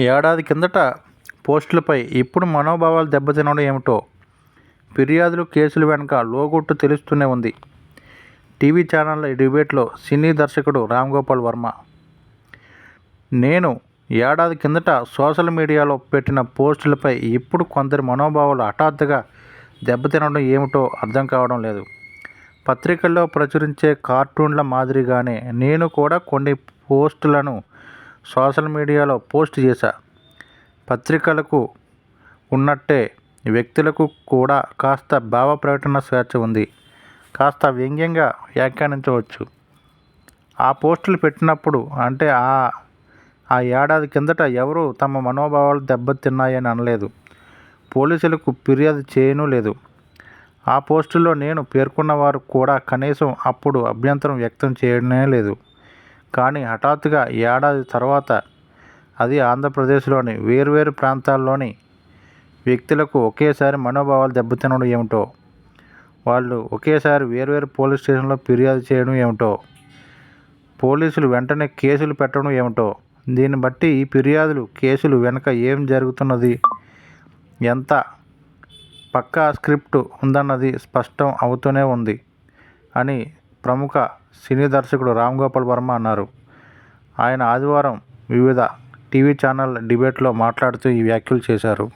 ఏడాది కిందట పోస్టులపై ఇప్పుడు మనోభావాలు దెబ్బతినడం ఏమిటో ఫిర్యాదులు కేసులు వెనుక లోగుట్టు తెలుస్తూనే ఉంది. టీవీ ఛానళ్ళ డిబేట్లో సినీ దర్శకుడు రామ్ గోపాల్ వర్మ. నేను ఏడాది కిందట సోషల్ మీడియాలో పెట్టిన పోస్టులపై ఇప్పుడు కొందరి మనోభావాలు హఠాత్తుగా దెబ్బతినడం ఏమిటో అర్థం కావడం లేదు. పత్రికల్లో ప్రచురించే కార్టూన్ల మాదిరిగానే నేను కూడా కొన్ని పోస్టులను సోషల్ మీడియాలో పోస్ట్ చేశా. పత్రికలకు ఉన్నట్టే వ్యక్తులకు కూడా కాస్త భావ ప్రకటన స్వేచ్ఛ ఉంది. కాస్త వ్యంగ్యంగా వ్యాఖ్యానించవచ్చు. ఆ పోస్టులు పెట్టినప్పుడు అంటే ఆ ఆ ఏడాది కిందట ఎవరు తమ మనోభావాలు దెబ్బతిన్నాయని అనలేదు. పోలీసులకు ఫిర్యాదు చేయను లేదు. ఆ పోస్టుల్లో నేను పేర్కొన్న వారు కూడా కనీసం అప్పుడు అభ్యంతరం వ్యక్తం చేయడమే లేదు. కానీ హఠాత్తుగా ఏడాది తర్వాత అది ఆంధ్రప్రదేశ్లోని వేర్వేరు ప్రాంతాల్లోని వ్యక్తులకు ఒకేసారి మనోభావాలు దెబ్బతినడం ఏమిటో వాళ్ళు ఒకేసారి వేర్వేరు పోలీస్ స్టేషన్లో ఫిర్యాదు చేయడం ఏమిటో పోలీసులు వెంటనే కేసులు పెట్టడం ఏమిటో దీన్ని బట్టి ఈ ఫిర్యాదులు కేసులు వెనుక ఏం జరుగుతున్నది ఎంత పక్కా స్క్రిప్ట్ ఉందన్నది స్పష్టం అవుతూనే ఉంది అని ప్రముఖ సినీ దర్శకుడు రామ్ గోపాల్ వర్మ అన్నారు. ఆయన ఆదివారం వివిధ టీవీ ఛానల్ డిబేట్లో మాట్లాడుతూ ఈ వ్యాఖ్యలు చేశారు.